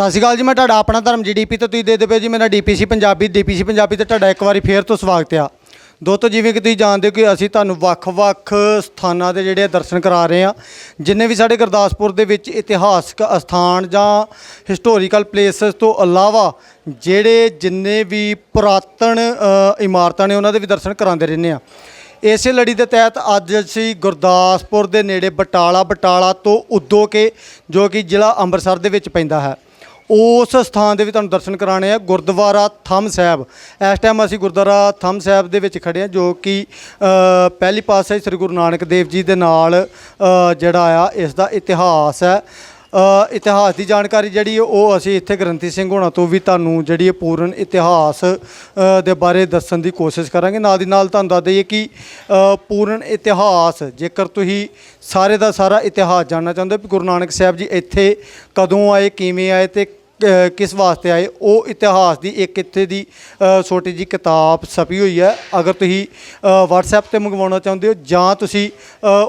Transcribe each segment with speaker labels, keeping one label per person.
Speaker 1: ਸਤਿ ਸ਼੍ਰੀ ਅਕਾਲ ਜੀ, ਮੈਂ ਤੁਹਾਡਾ ਆਪਣਾ ਧਰਮ ਜੀਡੀਪੀ ਤੋਂ ਤੁਸੀਂ ਦੇ ਦੇ ਪਏ ਜੀ, ਮੇਰਾ ਡੀਪੀਸੀ ਪੰਜਾਬੀ ਡੀਪੀਸੀ ਪੰਜਾਬੀ ਤੇ ਤੁਹਾਡਾ ਇੱਕ ਵਾਰੀ ਫੇਰ ਤੋਂ ਸਵਾਗਤ ਆ। ਦੋਸਤੋ, ਜਿਵੇਂ ਕਿ ਤੁਸੀਂ ਜਾਣਦੇ ਹੋ ਕਿ ਅਸੀਂ ਤੁਹਾਨੂੰ ਵੱਖ-ਵੱਖ ਸਥਾਨਾਂ ਦੇ ਜਿਹੜੇ ਆ ਦਰਸ਼ਨ ਕਰਾ ਰਹੇ ਆ ਜਿੰਨੇ ਵੀ ਸਾਡੇ ਗੁਰਦਾਸਪੁਰ ਦੇ ਵਿੱਚ ਇਤਿਹਾਸਕ ਅਸਥਾਨ ਜਾਂ ਹਿਸਟੋਰੀਕਲ ਪਲੇਸਸ ਤੋਂ ਇਲਾਵਾ ਜਿਹੜੇ ਜਿੰਨੇ ਵੀ ਪੁਰਾਤਨ ਇਮਾਰਤਾਂ ਨੇ ਉਹਨਾਂ ਦੇ ਵੀ ਦਰਸ਼ਨ ਕਰਾਉਂਦੇ ਰਹਿੰਦੇ ਆ ਇਸੇ ਲੜੀ ਦੇ ਤਹਿਤ ਅੱਜ ਅਸੀਂ ਗੁਰਦਾਸਪੁਰ ਦੇ ਨੇੜੇ ਬਟਾਲਾ ਬਟਾਲਾ ਤੋਂ ਉਦੋਂ ਕੇ ਜੋ ਕਿ ਜ਼ਿਲ੍ਹਾ ਅੰਮ੍ਰਿਤਸਰ ਦੇ ਵਿੱਚ ਪੈਂਦਾ ਹੈ। ਉਸ ਸਥਾਨ ਦੇ ਵੀ ਤੁਹਾਨੂੰ ਦਰਸ਼ਨ ਕਰਾਣੇ ਆ, ਗੁਰਦੁਆਰਾ ਥੰਮ ਸਾਹਿਬ। ਇਸ ਟਾਈਮ ਅਸੀਂ ਗੁਰਦੁਆਰਾ ਥੰਮ ਸਾਹਿਬ ਦੇ ਵਿੱਚ ਖੜੇ ਆ, ਜੋ ਕਿ ਪਹਿਲੀ ਪਾਤਸ਼ਾਹੀ ਸ੍ਰੀ ਗੁਰੂ ਨਾਨਕ ਦੇਵ ਜੀ ਦੇ ਨਾਲ ਜਿਹੜਾ ਆ, ਇਸ ਦਾ ਇਤਿਹਾਸ ਹੈ। ਇਤਿਹਾਸ ਦੀ ਜਾਣਕਾਰੀ ਜਿਹੜੀ ਹੈ ਉਹ ਅਸੀਂ ਇੱਥੇ ਗ੍ਰੰਥੀ ਸਿੰਘ ਹੋਣਾ ਤੋਂ ਵੀ ਤੁਹਾਨੂੰ ਜਿਹੜੀ ਹੈ ਪੂਰਨ ਇਤਿਹਾਸ ਦੇ ਬਾਰੇ ਦੱਸਣ ਦੀ ਕੋਸ਼ਿਸ਼ ਕਰਾਂਗੇ। ਨਾਲ ਦੀ ਨਾਲ ਤੁਹਾਨੂੰ ਦੱਸ ਦਈਏ ਕਿ ਪੂਰਨ ਇਤਿਹਾਸ, ਜੇਕਰ ਤੁਸੀਂ ਸਾਰੇ ਦਾ ਸਾਰਾ ਇਤਿਹਾਸ ਜਾਣਨਾ ਚਾਹੁੰਦੇ ਹੋ ਵੀ ਗੁਰੂ ਨਾਨਕ ਸਾਹਿਬ ਜੀ ਇੱਥੇ ਕਦੋਂ ਆਏ, ਕਿਵੇਂ ਆਏ ਤੇ ਕਿਸ ਵਾਸਤੇ ਆਏ? ਉਹ ਇਤਿਹਾਸ ਦੀ ਇੱਕ ਇੱਥੇ ਦੀ ਛੋਟੀ ਜੀ ਕਿਤਾਬ ਛਪੀ ਹੋਈ ਹੈ। ਅਗਰ ਤੁਸੀਂ ਅ, WhatsApp ਤੇ ਮੰਗਵਾਉਣਾ ਚਾਹੁੰਦੇ ਹੋ ਜਾਂ ਤੁਸੀਂ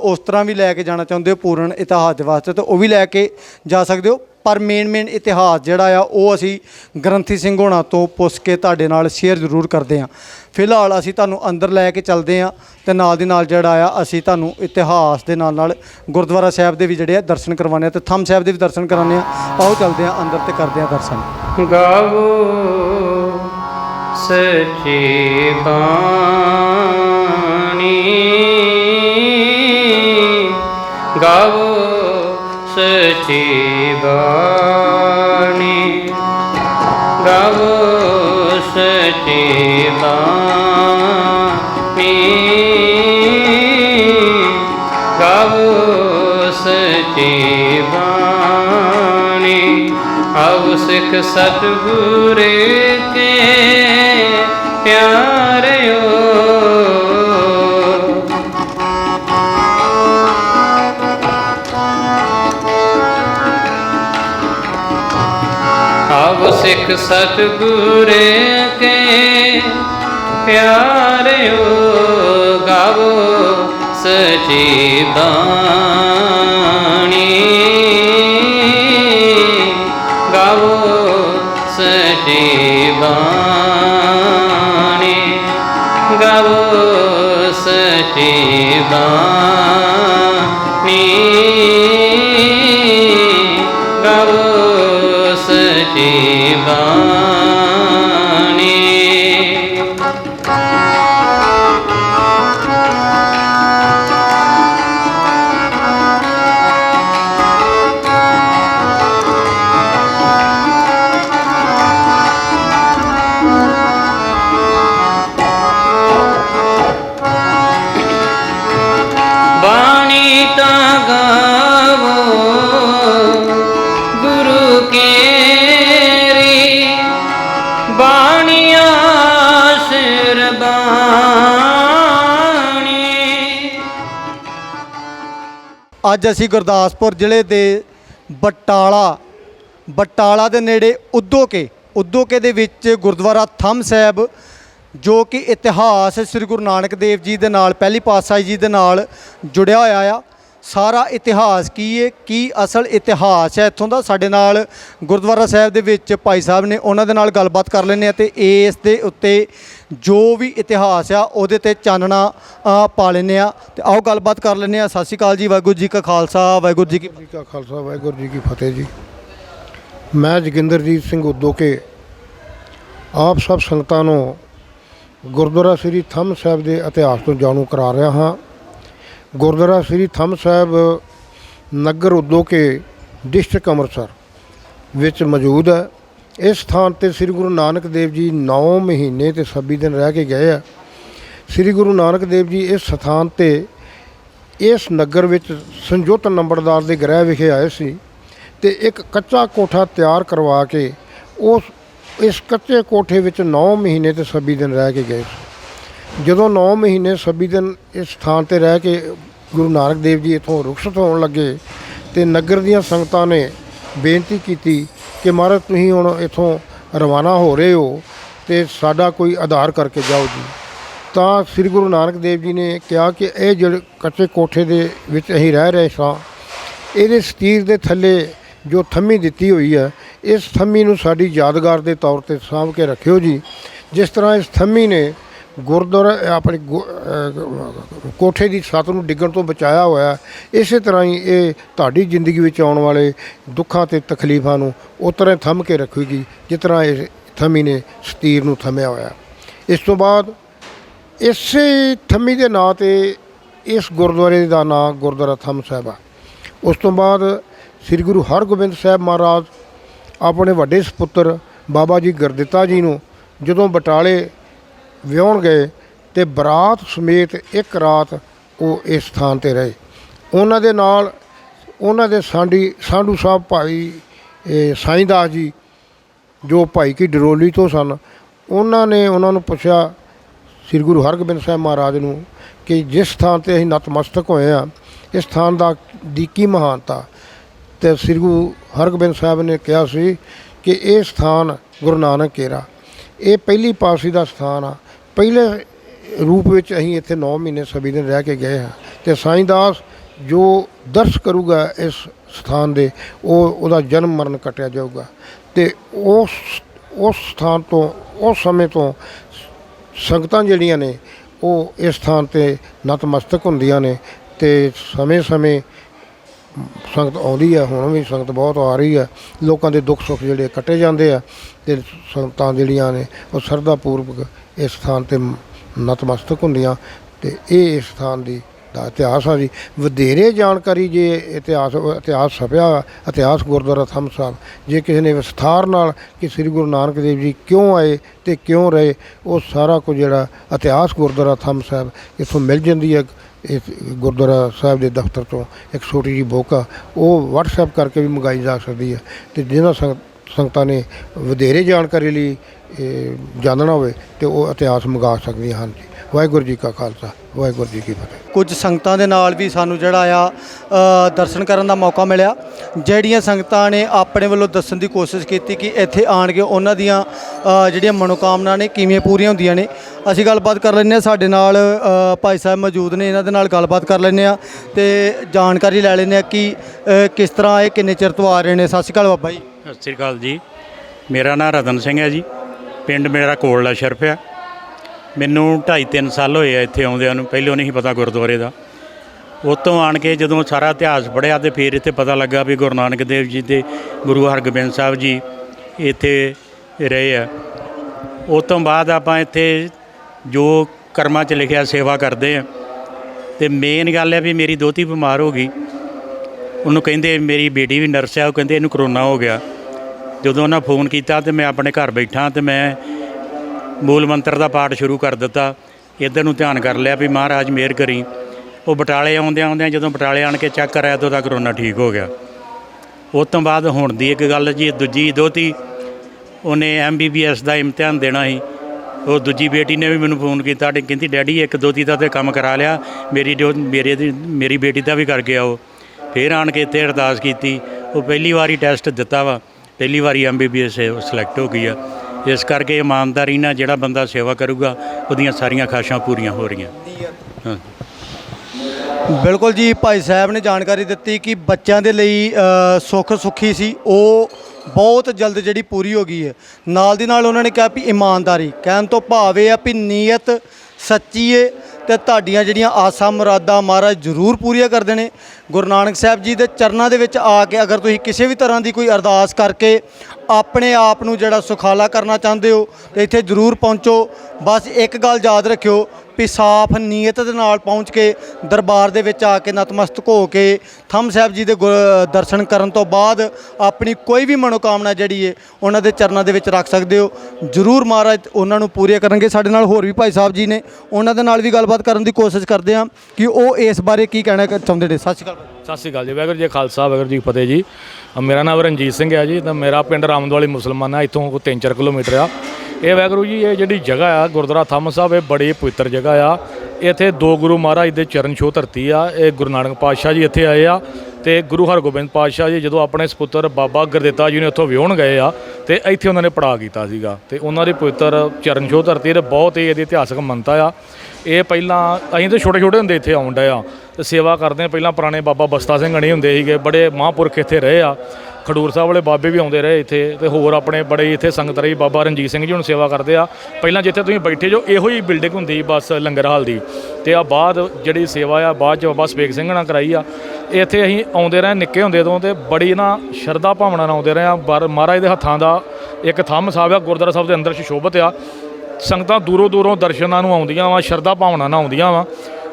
Speaker 1: ਉਸ ਤਰ੍ਹਾਂ ਵੀ ਲੈ ਕੇ ਜਾਣਾ ਚਾਹੁੰਦੇ ਹੋ ਪੂਰਨ ਇਤਿਹਾਸ ਦੇ ਵਾਸਤੇ ਤਾਂ ਉਹ ਵੀ ਲੈ ਕੇ ਜਾ ਸਕਦੇ ਹੋ। ਪਰ ਮੇਨ ਮੇਨ ਇਤਿਹਾਸ ਜਿਹੜਾ ਆ, ਉਹ ਅਸੀਂ ਗ੍ਰੰਥੀ ਸਿੰਘ ਹੋਣਾ ਤੋਂ ਪੁੱਛ ਕੇ ਤੁਹਾਡੇ ਨਾਲ ਸ਼ੇਅਰ ਜ਼ਰੂਰ ਕਰਦੇ ਹਾਂ। ਫਿਲਹਾਲ ਅਸੀਂ ਤੁਹਾਨੂੰ ਅੰਦਰ ਲੈ ਕੇ ਚੱਲਦੇ ਹਾਂ ਤੇ ਨਾਲ ਦੀ ਨਾਲ ਜਿਹੜਾ ਆ, ਅਸੀਂ ਤੁਹਾਨੂੰ ਇਤਿਹਾਸ ਦੇ ਨਾਲ ਨਾਲ ਗੁਰਦੁਆਰਾ ਸਾਹਿਬ ਦੇ ਵੀ ਜਿਹੜੇ ਆ, ਦਰਸ਼ਨ ਕਰਵਾਉਂਦੇ ਆ ਤੇ ਥੰਮ ਸਾਹਿਬ ਦੇ ਵੀ ਦਰਸ਼ਨ ਕਰਾਉਂਦੇ ਆ ਆਓ ਚੱਲਦੇ ਹਾਂ ਅੰਦਰ ਤੇ ਕਰਦੇ ਹਾਂ ਦਰਸ਼ਨ।
Speaker 2: ਗਾਵੋ ਸਚੀ ਬਾਣੀ। ਗਾਵੋ ਸਚੀ ਬਾਣੀ ਗਾਵੋ ਸਚੀ ਬਾਣੀ ਗਾਵੋ ਸਚੀ ਬਾਣੀ ਆਵ ਸਿੱਖ ਸਤਿਗੁਰੇ ਕੇ ਪਿਆਰਿਓ ਸਿੱਖ ਸਤਿਗੁਰੇ ਕੇ ਪਿਆਰਿਓ ਗਾਵੋ ਸਚੀ ਬਾਣੀ। ਗਾਵੋ ਸਚੀ ਬਾਣੀ। ਗਾਵੋ ਸਚੀ ਬਾਣੀ। ਗਾਵੋ ਸਚੀ
Speaker 1: ਅੱਜ ਅਸੀਂ ਗੁਰਦਾਸਪੁਰ ਜ਼ਿਲ੍ਹੇ ਦੇ ਬਟਾਲਾ ਬਟਾਲਾ ਦੇ ਨੇੜੇ ਉਦੋਕੇ ਉਦੋਕੇ ਦੇ ਵਿੱਚ ਗੁਰਦੁਆਰਾ ਥੰਮ ਸਾਹਿਬ, ਜੋ ਕਿ ਇਤਿਹਾਸ ਸ੍ਰੀ ਗੁਰੂ ਨਾਨਕ ਦੇਵ ਜੀ ਦੇ ਨਾਲ, ਪਹਿਲੀ ਪਾਤਸ਼ਾਹੀ ਜੀ ਦੇ ਨਾਲ ਜੁੜਿਆ ਹੋਇਆ ਆ। ਸਾਰਾ ਇਤਿਹਾਸ ਕੀ ਹੈ ਕੀ ਅਸਲ ਇਤਿਹਾਸ ਹੈ? ਇੱਥੋਂ ਦਾ ਸਾਡੇ ਨਾਲ ਗੁਰਦੁਆਰਾ ਸਾਹਿਬ ਦੇ ਵਿੱਚ ਭਾਈ ਸਾਹਿਬ ਨੇ ਉਹਨਾਂ ਦੇ ਨਾਲ ਗੱਲਬਾਤ ਕਰ ਲੈਂਦੇ ਆ ਤੇ ਇਸ ਦੇ ਉੱਤੇ ਜੋ ਵੀ ਇਤਿਹਾਸ ਆ, ਉਹਦੇ ਤੇ ਚਾਨਣਾ ਪਾ ਲੈਂਦੇ ਆ ਤੇ ਆਓ ਗੱਲਬਾਤ ਕਰ ਲੈਂਦੇ ਆ ਸਤਿ ਸ਼੍ਰੀ ਅਕਾਲ ਜੀ, ਵਾਹਿਗੁਰੂ ਜੀ ਕਾ ਖਾਲਸਾ, ਵਾਹਿਗੁਰੂ ਜੀ ਕੀ
Speaker 3: ਜੀ ਕਾ ਖਾਲਸਾ, ਵਾਹਿਗੁਰੂ ਜੀ ਕੀ ਫਤਿਹ ਜੀ। ਮੈਂ ਜੋਗਿੰਦਰਜੀਤ ਸਿੰਘ ਉਦੋਕੇ। ਆਪ ਸਭ ਸੰਗਤਾਂ ਨੂੰ ਗੁਰਦੁਆਰਾ ਸ੍ਰੀ ਥੰਮ ਸਾਹਿਬ ਦੇ ਇਤਿਹਾਸ ਤੋਂ ਜਾਣੂ ਕਰਾ ਰਿਹਾ ਹਾਂ। ਗੁਰਦੁਆਰਾ ਸ੍ਰੀ ਥੰਮ ਸਾਹਿਬ ਨਗਰ ਉਦੋਕੇ, ਡਿਸਟ੍ਰਿਕਟ ਅੰਮ੍ਰਿਤਸਰ ਵਿੱਚ ਮੌਜੂਦ ਹੈ। ਇਸ ਸਥਾਨ ਤੇ ਸ੍ਰੀ ਗੁਰੂ ਨਾਨਕ ਦੇਵ ਜੀ 9 ਮਹੀਨੇ ਤੇ 26 ਦਿਨ ਰਹਿ ਕੇ ਗਏ ਆ। ਸ੍ਰੀ ਗੁਰੂ ਨਾਨਕ ਦੇਵ ਜੀ ਇਸ ਸਥਾਨ ਤੇ ਇਸ ਨਗਰ ਵਿੱਚ ਸੰਯੁਕਤ ਨੰਬਰਦਾਰ ਦੇ ਗ੍ਰਹਿ ਵਿਖੇ ਆਏ ਸੀ ਤੇ ਇੱਕ ਕੱਚਾ ਕੋਠਾ ਤਿਆਰ ਕਰਵਾ ਕੇ ਉਸ, ਇਸ ਕੱਚੇ ਕੋਠੇ ਵਿੱਚ 9 ਮਹੀਨੇ ਤੇ 26 ਦਿਨ ਰਹਿ ਕੇ ਗਏ ਜਦੋਂ 9 ਮਹੀਨੇ 26 ਦਿਨ ਇਸ ਸਥਾਨ ਤੇ ਰਹਿ ਕੇ ਗੁਰੂ ਨਾਨਕ ਦੇਵ ਜੀ ਇਥੋਂ ਰੁਖਸਤ ਹੋਣ ਲੱਗੇ ਤੇ ਨਗਰ ਦੀਆਂ ਸੰਗਤਾਂ ਨੇ ਬੇਨਤੀ ਕੀਤੀ ਕਿ ਮਹਾਰਾਜ ਤੁਸੀਂ ਹੁਣ ਇਥੋਂ ਰਵਾਨਾ ਹੋ ਰਹੇ ਹੋ ਤੇ ਸਾਡਾ ਕੋਈ ਆਧਾਰ ਕਰਕੇ ਜਾਓ ਜੀ। ਤਾਂ ਸ੍ਰੀ ਗੁਰੂ ਨਾਨਕ ਦੇਵ ਜੀ ਨੇ ਕਿਹਾ ਕਿ ਇਹ ਜਿਹੜੇ ਕੱਚੇ ਕੋਠੇ ਦੇ ਵਿੱਚ ਅਸੀਂ ਰਹਿ ਰਹੇ ਸਾਂ, ਇਹਦੇ ਸਤੀਰ ਦੇ ਥੱਲੇ ਜੋ ਥੰਮੀ ਦਿੱਤੀ ਹੋਈ ਹੈ, ਇਸ ਥੰਮੀ ਨੂੰ ਸਾਡੀ ਯਾਦਗਾਰ ਦੇ ਤੌਰ ਤੇ ਸਾਂਭ ਕੇ ਰੱਖਿਓ ਜੀ। ਜਿਸ ਤਰ੍ਹਾਂ ਇਸ ਥੰਮੀ ਨੇ ਗੁਰਦੁਆਰਾ ਆਪਣੇ ਆਪਣੀ ਕੋਠੇ ਦੀ ਛੱਤ ਨੂੰ ਡਿੱਗਣ ਤੋਂ ਬਚਾਇਆ ਹੋਇਆ ਇਸੇ ਤਰ੍ਹਾਂ ਹੀ ਇਹ ਤੁਹਾਡੀ ਜ਼ਿੰਦਗੀ ਵਿੱਚ ਆਉਣ ਵਾਲੇ ਦੁੱਖਾਂ ਤੇ ਤਕਲੀਫਾਂ ਨੂੰ ਉਸ ਤਰ੍ਹਾਂ ਥੰਮ ਕੇ ਰੱਖੂਗੀ, ਜਿਸ ਤਰ੍ਹਾਂ ਇਹ ਥੰਮੀ ਨੇ ਸਤੀਰ ਨੂੰ ਥੰਮਿਆ ਹੋਇਆ ਇਸ ਤੋਂ ਬਾਅਦ ਇਸੇ ਥੰਮੀ ਦੇ ਨਾਂ ਤੇ ਇਸ ਗੁਰਦੁਆਰੇ ਦਾ ਨਾਂ ਗੁਰਦੁਆਰਾ ਥੰਮ ਸਾਹਿਬ ਆ। ਉਸ ਤੋਂ ਬਾਅਦ ਸ੍ਰੀ ਗੁਰੂ ਹਰਗੋਬਿੰਦ ਸਾਹਿਬ ਮਹਾਰਾਜ, ਆਪਣੇ ਵੱਡੇ ਸੁਪੁੱਤਰ ਬਾਬਾ ਜੀ ਗੁਰਦਿੱਤਾ ਜੀ ਨੂੰ ਜਦੋਂ ਬਟਾਲੇ ਵਿਆਹਣ ਗਏ ਤੇ ਬਰਾਤ ਸਮੇਤ ਇੱਕ ਰਾਤ ਉਹ ਇਸ ਸਥਾਨ ਤੇ ਰਹੇ। ਉਹਨਾਂ ਦੇ ਨਾਲ ਉਹਨਾਂ ਦੇ ਸਾਂਢੀ ਸਾਂਢੂ ਸਾਹਿਬ ਭਾਈ ਸਾਈਂ ਦਾਸ ਜੀ, ਜੋ ਭਾਈ ਕੀ ਡਰੋਲੀ ਤੋਂ ਸਨ, ਉਹਨਾਂ ਨੇ ਉਹਨਾਂ ਨੂੰ ਪੁੱਛਿਆ, ਸ੍ਰੀ ਗੁਰੂ ਹਰਗੋਬਿੰਦ ਸਾਹਿਬ ਮਹਾਰਾਜ ਨੂੰ ਕਿ ਜਿਸ ਥਾਂ ਤੇ ਅਸੀਂ ਨਤਮਸਤਕ ਹੋਏ ਆ ਇਸ ਥਾਨ ਦਾ ਦੀ ਕੀ ਮਹਾਨਤਾ? ਤੇ ਸ੍ਰੀ ਗੁਰੂ ਹਰਗੋਬਿੰਦ ਸਾਹਿਬ ਨੇ ਕਿਹਾ ਸੀ ਕਿ ਇਹ ਸਥਾਨ ਗੁਰੂ ਨਾਨਕ ਕੇਰਾ। ਇਹ ਪਹਿਲੀ ਪਾਸੀ ਦਾ ਸਥਾਨ ਆ। ਪਹਿਲੇ ਰੂਪ ਵਿੱਚ ਅਸੀਂ ਇੱਥੇ 9 ਮਹੀਨੇ ਸਭੀ ਦਿਨ ਰਹਿ ਕੇ ਗਏ ਹਾਂ ਤੇ ਸਾਈਂ ਦਾਸ ਜੋ ਦਰਸ਼ ਕਰੂਗਾ ਇਸ ਸਥਾਨ ਦੇ, ਉਹ ਉਹਦਾ ਜਨਮ ਮਰਨ ਕੱਟਿਆ ਜਾਊਗਾ। ਤੇ ਉਸ ਉਸ ਸਥਾਨ ਤੋਂ, ਉਸ ਸਮੇਂ ਤੋਂ ਸੰਗਤਾਂ ਜਿਹੜੀਆਂ ਨੇ, ਉਹ ਇਸ ਸਥਾਨ ਤੇ ਨਤਮਸਤਕ ਹੁੰਦੀਆਂ ਨੇ ਤੇ ਸਮੇਂ-ਸਮੇਂ ਸੰਗਤ ਆਉਂਦੀ ਹੈ ਹੁਣ ਵੀ ਸੰਗਤ ਬਹੁਤ ਆ ਰਹੀ ਹੈ ਲੋਕਾਂ ਦੇ ਦੁੱਖ ਸੁੱਖ ਜਿਹੜੇ ਕੱਟੇ ਜਾਂਦੇ ਆ ਤੇ ਸੰਗਤਾਂ ਜਿਹੜੀਆਂ ਨੇ, ਉਹ ਸ਼ਰਧਾ ਪੂਰਵਕ ਇਸ ਸਥਾਨ ਤੇ ਨਤਮਸਤਕ ਹੁੰਦੀਆਂ ਤੇ ਇਹ ਇਸ ਸਥਾਨ ਦੀ ਦਾ ਇਤਿਹਾਸ ਆ ਜੀ। ਵਧੇਰੇ ਜਾਣਕਾਰੀ ਜੇ ਇਤਿਹਾਸ ਇਤਿਹਾਸ ਛਪਿਆ ਇਤਿਹਾਸ ਗੁਰਦੁਆਰਾ ਥੰਮ ਸਾਹਿਬ, ਜੇ ਕਿਸੇ ਨੇ ਵਿਸਥਾਰ ਨਾਲ ਕਿ ਸ੍ਰੀ ਗੁਰੂ ਨਾਨਕ ਦੇਵ ਜੀ ਕਿਉਂ ਆਏ ਤੇ ਕਿਉਂ ਰਹੇ, ਉਹ ਸਾਰਾ ਕੁਝ ਜਿਹੜਾ ਇਤਿਹਾਸ ਗੁਰਦੁਆਰਾ ਥੰਮ ਸਾਹਿਬ ਇੱਥੋਂ ਮਿਲ ਜਾਂਦੀ ਹੈ। ਇਸ ਗੁਰਦੁਆਰਾ ਸਾਹਿਬ ਦੇ ਦਫ਼ਤਰ ਤੋਂ ਇੱਕ ਛੋਟੀ ਜਿਹੀ ਬੁੱਕ ਆ, ਉਹ WhatsApp ਕਰਕੇ ਵੀ ਮੰਗਾਈ ਜਾ ਸਕਦੀ ਹੈ ਤੇ ਜਿਹਨਾਂ ਸੰਗ- ਸੰਗਤਾਂ ਨੇ ਵਧੇਰੇ ਜਾਣਕਾਰੀ ਲਈ ਇਹ, ਜਾਣਨਾ ਹੋਵੇ ਤੇ ਉਹ ਇਤਿਹਾਸ ਮੰਗਾ ਸਕਦੀਆਂ ਹਨ। ਜੀ ਵਾਹਿਗੁਰੂ ਜੀ ਕਾ ਖਾਲਸਾ ਵਾਹਿਗੁਰੂ ਜੀ ਕੀ ਫਤਿਹ।
Speaker 1: ਕੁਝ ਸੰਗਤਾਂ ਦੇ ਨਾਲ ਵੀ ਸਾਨੂੰ ਜਿਹੜਾ ਆ ਦਰਸ਼ਨ ਕਰਨ ਦਾ ਮੌਕਾ ਮਿਲਿਆ। ਜਿਹੜੀਆਂ ਸੰਗਤਾਂ ਨੇ ਆਪਣੇ ਵੱਲੋਂ ਦੱਸਣ ਦੀ ਕੋਸ਼ਿਸ਼ ਕੀਤੀ ਕਿ ਇੱਥੇ ਆਣ ਕੇ ਉਹਨਾਂ ਦੀਆਂ ਜਿਹੜੀਆਂ ਮਨੋਕਾਮਨਾ ਨੇ ਕਿਵੇਂ ਪੂਰੀਆਂ ਹੁੰਦੀਆਂ ਨੇ। ਅਸੀਂ ਗੱਲਬਾਤ ਕਰ ਲੈਂਦੇ ਹਾਂ ਸਾਡੇ ਨਾਲ ਭਾਈ ਸਾਹਿਬ ਮੌਜੂਦ ਨੇ ਇਹਨਾਂ ਦੇ ਨਾਲ ਗੱਲਬਾਤ ਕਰ ਲੈਂਦੇ ਆ ਤੇ ਜਾਣਕਾਰੀ ਲੈ ਲੈਂਦੇ ਆ ਕਿ ਕਿਸ ਤਰ੍ਹਾਂ ਇਹ ਕਿੰਨੇ ਚਿਰ ਤੋਂ ਆ ਰਹੇ ਨੇ। ਸਤਿ ਸ਼੍ਰੀ ਅਕਾਲ ਬਾਬਾ ਜੀ।
Speaker 4: ਸਤਿ ਸ੍ਰੀ ਅਕਾਲ ਜੀ। ਮੇਰਾ ਨਾਮ ਰਤਨ ਸਿੰਘ ਹੈ ਜੀ। ਪਿੰਡ ਮੇਰਾ ਕੋਟਲਾ ਸ਼ਰਫ ਆ। ਮੈਨੂੰ 2.5 3 ਸਾਲ ਹੋਏ ਆ ਇੱਥੇ ਆਉਂਦਿਆਂ ਨੂੰ, ਪਹਿਲਾਂ ਨਹੀਂ ਪਤਾ ਗੁਰਦੁਆਰੇ ਦਾ। ਉਤੋਂ ਆਣ ਕੇ ਜਦੋਂ ਸਾਰਾ ਇਤਿਹਾਸ ਪੜ੍ਹਿਆ ਤੇ ਫਿਰ ਇੱਥੇ ਪਤਾ ਲੱਗਾ ਵੀ ਗੁਰੂ ਨਾਨਕ ਦੇਵ ਜੀ ਦੇ ਗੁਰੂ ਹਰਗੋਬਿੰਦ ਸਾਹਿਬ ਜੀ ਇੱਥੇ ਰਹੇ ਆ। ਉਸ ਤੋਂ ਬਾਅਦ ਆਪਾਂ ਇੱਥੇ ਜੋ ਕਰਮਾਂ 'ਚ ਲਿਖਿਆ ਸੇਵਾ ਕਰਦੇ ਆ। ਤੇ ਮੇਨ ਗੱਲ ਹੈ ਵੀ ਮੇਰੀ ਦੋਤੀ ਬਿਮਾਰ ਹੋ ਗਈ। ਉਹਨੂੰ ਕਹਿੰਦੇ ਮੇਰੀ ਬੇਟੀ ਵੀ ਨਰਸ ਆ, ਉਹ ਕਹਿੰਦੇ ਇਹਨੂੰ ਕਰੋਨਾ ਹੋ ਗਿਆ। ਜਦੋਂ ਉਹਨਾਂ ਫੋਨ ਕੀਤਾ ਤੇ ਮੈਂ ਆਪਣੇ ਘਰ ਬੈਠਾ ਤੇ ਮੈਂ ਮੂਲ ਮੰਤਰ ਦਾ ਪਾਠ ਸ਼ੁਰੂ ਕਰ ਦਿੱਤਾ, ਇੱਧਰ ਨੂੰ ਧਿਆਨ ਕਰ ਲਿਆ ਵੀ ਮਹਾਰਾਜ ਮਿਹਰ ਕਰੀ। ਉਹ ਬਟਾਲੇ ਆਉਂਦਿਆਂ ਆਉਂਦਿਆਂ ਜਦੋਂ ਬਟਾਲੇ ਆਣ ਕੇ ਚੈੱਕ ਕਰਾਇਆ ਤਾਂ ਉਹਦਾ ਕਰੋਨਾ ਠੀਕ ਹੋ ਗਿਆ। ਉਸ ਤੋਂ ਬਾਅਦ ਹੁਣ ਦੀ ਇੱਕ ਗੱਲ ਜੀ, ਦੂਜੀ ਦੋਤੀ ਉਹਨੇ ਐਮਬੀਬੀਐਸ ਦਾ ਇਮਤਿਹਾਨ ਦੇਣਾ ਸੀ। ਉਹ ਦੂਜੀ ਬੇਟੀ ਨੇ ਵੀ ਮੈਨੂੰ ਫੋਨ ਕੀਤਾ, ਤੇ ਕਹਿੰਦੀ, ਡੈਡੀ, ਇੱਕ ਦੋਤੀ ਦਾ ਤੇ ਕੰਮ ਕਰਾ ਲਿਆ, ਮੇਰੀ ਜੋ, ਮੇਰੇ ਦੀ, ਮੇਰੀ ਬੇਟੀ ਦਾ ਵੀ ਕਰਕੇ ਆਓ। ਉਹ ਫੇਰ ਆਣ ਕੇ ਇੱਥੇ ਅਰਦਾਸ ਕੀਤੀ। ਉਹ ਪਹਿਲੀ ਵਾਰੀ ਟੈਸਟ ਦਿੱਤਾ ਵਾ। ਪਹਿਲੀ ਵਾਰੀ ਐਮਬੀਬੀਐਸ ਸਿਲੈਕਟ ਹੋ ਗਈ ਆ। ਇਸ ਕਰਕੇ ਇਮਾਨਦਾਰੀ ਨਾਲ ਜਿਹੜਾ ਬੰਦਾ ਸੇਵਾ ਕਰੂਗਾ, ਉਹਦੀਆਂ ਸਾਰੀਆਂ ਖਾਸ਼ਾਂ ਪੂਰੀਆਂ ਹੋ ਰਹੀਆਂ। ਹਾਂ।
Speaker 1: ਬਿਲਕੁਲ ਜੀ, ਭਾਈ ਸਾਹਿਬ ਨੇ ਜਾਣਕਾਰੀ ਦਿੱਤੀ ਕਿ ਬੱਚਿਆਂ ਦੇ ਲਈ ਸੁੱਖ ਸੁੱਖੀ ਸੀ। ਉਹ ਬਹੁਤ ਜਲਦ ਜਿਹੜੀ ਪੂਰੀ ਹੋ ਗਈ ਹੈ। ਨਾਲ ਦੀ ਨਾਲ ਉਹਨਾਂ ਨੇ ਕਿਹਾ ਵੀ ਇਮਾਨਦਾਰੀ। ਕਹਿਣ ਤੋਂ ਭਾਵ ਇਹ ਆ ਵੀ ਨੀਅਤ ਸੱਚੀ ਏ। ਤੇ ਤੁਹਾਡੀਆਂ ਜਿਹੜੀਆਂ ਆਸਾਂ, ਮੁਰਾਦਾਂ ਮਹਾਰਾਜ ਜ਼ਰੂਰ ਪੂਰੀਆਂ ਕਰਦੇ ਨੇ ਗੁਰੂ ਨਾਨਕ ਸਾਹਿਬ ਜੀ ਦੇ ਚਰਨਾਂ ਦੇ ਵਿੱਚ ਆ ਕੇ ਅਗਰ ਤੁਸੀਂ ਕਿਸੇ ਵੀ ਤਰ੍ਹਾਂ ਦੀ ਕੋਈ ਅਰਦਾਸ ਕਰਕੇ ਆਪਣੇ ਆਪ ਨੂੰ ਜਿਹੜਾ ਸੁਖਾਲਾ ਕਰਨਾ ਚਾਹੁੰਦੇ ਹੋ, ਤੇ ਇੱਥੇ ਜ਼ਰੂਰ ਪਹੁੰਚੋ। ਬਸ ਇੱਕ ਗੱਲ ਯਾਦ ਰੱਖਿਓ ਵੀ ਸਾਫ਼ ਨੀਅਤ ਦੇ ਨਾਲ ਪਹੁੰਚ ਕੇ ਦਰਬਾਰ ਦੇ ਵਿੱਚ ਆ ਕੇ ਨਤਮਸਤਕ ਹੋ ਕੇ ਥੰਮ ਸਾਹਿਬ ਜੀ ਦੇ ਗੁਰ- ਦਰਸ਼ਨ ਕਰਨ ਤੋਂ ਬਾਅਦ ਆਪਣੀ ਕੋਈ ਵੀ ਮਨੋਕਾਮਨਾ ਜਿਹੜੀ ਹੈ ਉਹਨਾਂ ਦੇ ਚਰਨਾਂ ਦੇ ਵਿੱਚ ਰੱਖ ਸਕਦੇ ਹੋ। ਜ਼ਰੂਰ ਮਹਾਰਾਜ ਉਹਨਾਂ ਨੂੰ ਪੂਰੀਆਂ ਕਰਨਗੇ। ਸਾਡੇ ਨਾਲ ਹੋਰ ਵੀ ਭਾਈ ਸਾਹਿਬ ਜੀ ਨੇ, ਉਹਨਾਂ ਦੇ ਨਾਲ ਵੀ ਗੱਲਬਾਤ ਕਰਨ ਦੀ ਕੋਸ਼ਿਸ਼ ਕਰਦੇ ਹਾਂ ਕਿ ਉਹ ਇਸ ਬਾਰੇ ਕੀ ਕਹਿਣਾ ਚਾਹੁੰਦੇ ਨੇ। ਸਤਿ ਸ਼੍ਰੀ ਅਕਾਲ।
Speaker 5: ਸਤਿ ਸ਼੍ਰੀ ਅਕਾਲ ਜੀ। ਵਾਹਿਗੁਰੂ ਜੀ ਖਾਲਸਾ, ਵਾਹਿਗੁਰੂ ਜੀ ਫਤਿਹ ਜੀ। ਮੇਰਾ ਨਾਮ ਰਣਜੀਤ ਸਿੰਘ ਹੈ ਜੀ। ਤਾਂ ਮੇਰਾ ਪਿੰਡ ਰਾਮਦਵਾਲੀ ਮੁਸਲਮਾਨ ਆ ਇੱਥੋਂ ਕੋਈ 3-4 ਕਿਲੋਮੀਟਰ ਆ। ਇਹ ਵਾਹਿਗੁਰੂ ਜੀ, ਇਹ ਜਿਹੜੀ ਜਗ੍ਹਾ ਆ, ਗੁਰਦੁਆਰਾ ਥੰਮ ਸਾਹਿਬ, ਇਹ ਬੜੀ ਪਵਿੱਤਰ ਜਗ੍ਹਾ ਆ। ਇੱਥੇ ਦੋ ਗੁਰੂ ਮਹਾਰਾਜ ਦੇ ਚਰਨ ਛੋਹ ਧਰਤੀ ਆ, ਇਹ ਗੁਰੂ ਨਾਨਕ ਪਾਤਸ਼ਾਹ ਜੀ ਇੱਥੇ ਆਏ ਆ ਤੇ ਗੁਰੂ ਹਰਗੋਬਿੰਦ ਪਾਤਸ਼ਾਹ ਜੀ ਜਦੋਂ ਆਪਣੇ ਸੁਪੁੱਤਰ ਬਾਬਾ ਗੁਰਦਿੱਤਾ ਜੀ ਨੇ ਉੱਥੋਂ ਵਿਆਹਣ ਗਏ ਆ ਤੇ ਇੱਥੇ ਉਹਨਾਂ ਨੇ ਪੜਾਅ ਕੀਤਾ ਸੀਗਾ ਤੇ ਉਹਨਾਂ ਦੀ ਪਵਿੱਤਰ ਚਰਨ ਛੋਹ ਧਰਤੀ ਤੇ ਬਹੁਤ ਹੀ ਇਹਦੀ ਇਤਿਹਾਸਕ ਮੰਨਤਾ ਆ। ਇਹ ਪਹਿਲਾਂ ਅਸੀਂ ਤਾਂ ਛੋਟੇ ਛੋਟੇ ਹੁੰਦੇ ਇੱਥੇ ਆਉਣ ਡਏ ਆ ਤੇ ਸੇਵਾ ਕਰਦੇ ਆ। ਪਹਿਲਾਂ ਪੁਰਾਣੇ ਬਾਬਾ ਬਸਤਾ ਸਿੰਘ ਅਣੀ ਹੁੰਦੇ ਸੀਗੇ, ਬੜੇ ਮਹਾਂਪੁਰਖ ਇੱਥੇ ਰਹੇ ਆ। ਖਡੂਰ ਸਾਹਿਬ ਵਾਲੇ ਬਾਬੇ ਵੀ ਆਉਂਦੇ ਰਹੇ ਇੱਥੇ ਤੇ ਹੋਰ ਆਪਣੇ ਬੜੇ ਇੱਥੇ ਸੰਗਤ ਰਹੀ, ਬਾਬਾ ਰਣਜੀਤ ਸਿੰਘ ਜੀ ਹੁਣ ਸੇਵਾ ਕਰਦੇ ਆ। ਪਹਿਲਾਂ ਜਿੱਥੇ ਤੁਸੀਂ ਬੈਠੇ ਜੋ ਇਹੋ ਹੀ ਬਿਲਡਿੰਗ ਹੁੰਦੀ ਸੀ ਬਸ ਲੰਗਰ ਹਾਲ ਦੀ ਤੇ ਆ ਬਾਅਦ ਜਿਹੜੀ ਸੇਵਾ ਆ, ਬਾਅਦ ਚ ਬਾਬਾ ਸਪੇਕ ਸਿੰਘ ਨਾਲ ਕਰਾਈ ਆ। ਇੱਥੇ ਅਸੀਂ ਆਉਂਦੇ ਰਹੇ ਨਿੱਕੇ ਹੁੰਦੇ ਤੋਂ ਤੇ ਬੜੀ ਨਾ ਸ਼ਰਧਾ ਭਾਵਨਾ ਨਾਲ ਆਉਂਦੇ ਰਹੇ ਆ। ਬਾਰ- ਮਹਾਰਾਜ ਦੇ ਹੱਥਾਂ ਦਾ ਇੱਕ ਥੰਮ ਸਾਹਿਬ ਆ, ਗੁਰਦੁਆਰਾ ਸਾਹਿਬ ਦੇ ਅੰਦਰ ਸ਼ੋਭਤ ਆ। ਸੰਗਤਾਂ ਦੂਰੋਂ ਦੂਰੋਂ ਦਰਸ਼ਨਾਂ ਨੂੰ ਆਉਂਦੀਆਂ ਵਾ, ਸ਼ਰਧਾ ਭਾਵਨਾ ਨਾਲ ਆਉਂਦੀਆਂ ਵਾ।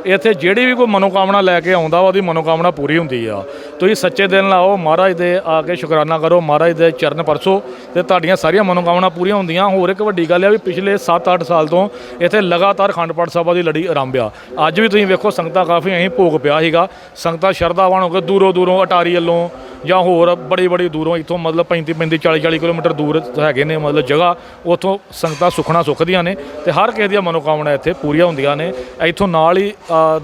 Speaker 5: ਇੱਥੇ ਜਿਹੜੀ ਵੀ ਕੋਈ ਮਨੋਕਾਮਨਾ ਲੈ ਕੇ ਆਉਂਦਾ ਉਹਦੀ ਮਨੋਕਾਮਨਾ ਪੂਰੀ ਹੁੰਦੀ ਆ। ਤੁਸੀਂ ਸੱਚੇ ਦਿਲ ਨਾਲ ਆਓ, ਮਹਾਰਾਜ ਦੇ ਆ ਕੇ ਸ਼ੁਕਰਾਨਾ ਕਰੋ, ਮਹਾਰਾਜ ਦੇ ਚਰਨ ਪਰਸੋ ਤੇ ਤੁਹਾਡੀਆਂ ਸਾਰੀਆਂ ਮਨੋਕਾਮਨਾ ਪੂਰੀਆਂ ਹੁੰਦੀਆਂ। ਹੋਰ ਇੱਕ ਵੱਡੀ ਗੱਲ ਆ ਵੀ ਪਿਛਲੇ 7-8 ਸਾਲ ਤੋਂ ਇੱਥੇ ਲਗਾਤਾਰ ਅਖੰਡ ਪਾਠ ਸਾਹਿਬਾਂ ਦੀ ਲੜੀ ਆਰੰਭ ਆ। ਅੱਜ ਵੀ ਤੁਸੀਂ ਵੇਖੋ, ਸੰਗਤਾਂ ਕਾਫੀ ਅਸੀਂ ਭੋਗ ਪਿਆ ਸੀਗਾ। ਸੰਗਤਾਂ ਸ਼ਰਧਾਵਾਨ ਹੋ ਕੇ ਦੂਰੋਂ ਦੂਰੋਂ ਅਟਾਰੀ ਵੱਲੋਂ ਜਾਂ ਹੋਰ ਬੜੀ ਬੜੀ ਦੂਰੋਂ ਇੱਥੋਂ ਮਤਲਬ 35 35 40 40 ਕਿਲੋਮੀਟਰ ਦੂਰ ਹੈਗੇ ਨੇ ਮਤਲਬ ਜਗ੍ਹਾ, ਉੱਥੋਂ ਸੰਗਤਾਂ ਸੁਖਣਾ ਸੁਖਦੀਆਂ ਨੇ ਤੇ ਹਰ ਕਿਸੇ ਦੀਆਂ ਮਨੋਕਾਮਨਾ ਇੱਥੇ ਪੂਰੀਆਂ ਹੁੰਦੀਆਂ ਨੇ। ਇੱਥੋਂ ਨਾਲ ਹੀ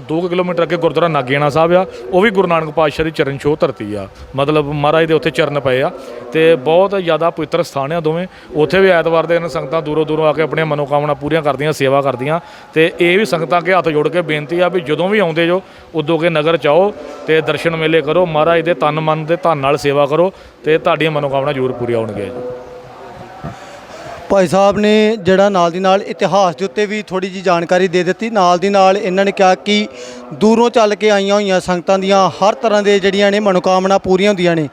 Speaker 5: 2 ਕਿਲੋਮੀਟਰ ਅੱਗੇ ਗੁਰਦੁਆਰਾ ਨਾਗੇਣਾ ਸਾਹਿਬ ਆ, ਉਹ ਵੀ ਗੁਰੂ ਨਾਨਕ ਪਾਤਸ਼ਾਹ ਦੀ ਚਰਨ ਛੋਹ ਧਰਤੀ ਆ। ਮਤਲਬ ਮਹਾਰਾਜ ਦੇ ਉੱਥੇ ਚਰਨ ਪਏ ਆ ਤੇ ਬਹੁਤ ਜ਼ਿਆਦਾ ਪਵਿੱਤਰ ਸਥਾਨ ਆ ਦੋਵੇਂ। ਉੱਥੇ ਵੀ ਐਤਵਾਰ ਦੇ ਦਿਨ ਸੰਗਤਾਂ ਦੂਰੋਂ ਦੂਰੋਂ ਆ ਕੇ ਆਪਣੀਆਂ ਮਨੋਕਾਮਨਾ ਪੂਰੀਆਂ ਕਰਦੀਆਂ, ਸੇਵਾ ਕਰਦੀਆਂ ਤੇ ਇਹ ਵੀ ਸੰਗਤਾਂ ਅੱਗੇ ਹੱਥ ਜੋੜ ਕੇ ਬੇਨਤੀ ਆ ਵੀ ਜਦੋਂ ਵੀ ਆਉਂਦੇ ਜੋ, ਉਦੋਂ ਕੇ ਨਗਰ ਚ ਆਓ ਤੇ ਦਰਸ਼ਨ ਮੇਲੇ ਕਰੋ। ਮਹਾਰਾਜ ਦੇ ਤਨ ਮਨ ਦੇ ਧਨ ਨਾਲ ਸੇਵਾ ਕਰੋ ਤੇ ਤੁਹਾਡੀਆਂ ਮਨੋਕਾਮਨਾ ਜ਼ਰੂਰ ਪੂਰੀਆਂ ਹੋਣਗੀਆਂ ਜੀ।
Speaker 1: ਭਾਈ ਸਾਹਿਬ ਨੇ ਜਿਹੜਾ ਨਾਲ ਦੀ ਨਾਲ ਇਤਿਹਾਸ ਦੇ ਉੱਤੇ ਵੀ ਥੋੜੀ ਜੀ ਜਾਣਕਾਰੀ ਦੇ ਦਿੱਤੀ। ਨਾਲ ਦੀ ਨਾਲ ਇਹਨਾਂ ਨੇ ਕਿਹਾ ਕਿ ਦੂਰੋਂ ਚੱਲ ਕੇ ਆਈਆਂ ਹੋਈਆਂ ਸੰਗਤਾਂ ਦੀਆਂ ਹਰ ਤਰ੍ਹਾਂ ਦੇ ਜਿਹੜੀਆਂ ਨੇ ਮਨੋਕਾਮਨਾ ਪੂਰੀਆਂ ਹੁੰਦੀਆਂ ਨੇ।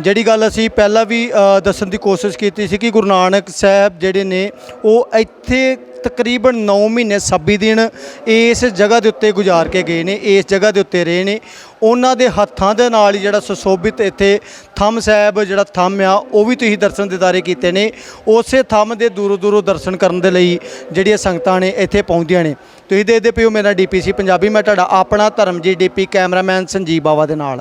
Speaker 1: ਜਿਹੜੀ ਗੱਲ ਅਸੀਂ ਪਹਿਲਾਂ ਵੀ ਦੱਸਣ ਦੀ ਕੋਸ਼ਿਸ਼ ਕੀਤੀ ਸੀ ਕਿ ਗੁਰੂ ਨਾਨਕ ਸਾਹਿਬ ਜਿਹੜੇ ਨੇ, ਉਹ ਇੱਥੇ ਤਕਰੀਬਨ 9 ਮਹੀਨੇ 26 ਦਿਨ ਇਸ ਜਗ੍ਹਾ ਦੇ ਉੱਤੇ ਗੁਜ਼ਾਰ ਕੇ ਗਏ ਨੇ, ਇਸ ਜਗ੍ਹਾ ਦੇ ਉੱਤੇ ਰਹੇ ਨੇ। ਉਹਨਾਂ ਦੇ ਹੱਥਾਂ ਦੇ ਨਾਲ ਹੀ ਜਿਹੜਾ ਸੁਸ਼ੋਭਿਤ ਇੱਥੇ ਥੰਮ ਸਾਹਿਬ, ਜਿਹੜਾ ਥੰਮ ਆ, ਉਹ ਵੀ ਤੁਸੀਂ ਦਰਸ਼ਨ ਦਿਦਾਰੇ ਕੀਤੇ ਨੇ। ਉਸੇ ਥੰਮ ਦੇ ਦੂਰੋਂ ਦੂਰੋਂ ਦਰਸ਼ਨ ਕਰਨ ਦੇ ਲਈ ਜਿਹੜੀਆਂ ਸੰਗਤਾਂ ਨੇ ਇੱਥੇ ਪਹੁੰਚਦੀਆਂ ਨੇ। ਤੁਸੀਂ ਦੇਖਦੇ ਪਿਓ ਮੇਰਾ ਡੀਪੀਸੀ ਪੰਜਾਬੀ, ਮੈਂ ਤੁਹਾਡਾ ਆਪਣਾ ਧਰਮਜੀਤ ਡੀਪੀ ਕੈਮਰਾਮੈਨ ਸੰਜੀਵ ਬਾਵਾ ਦੇ ਨਾਲ।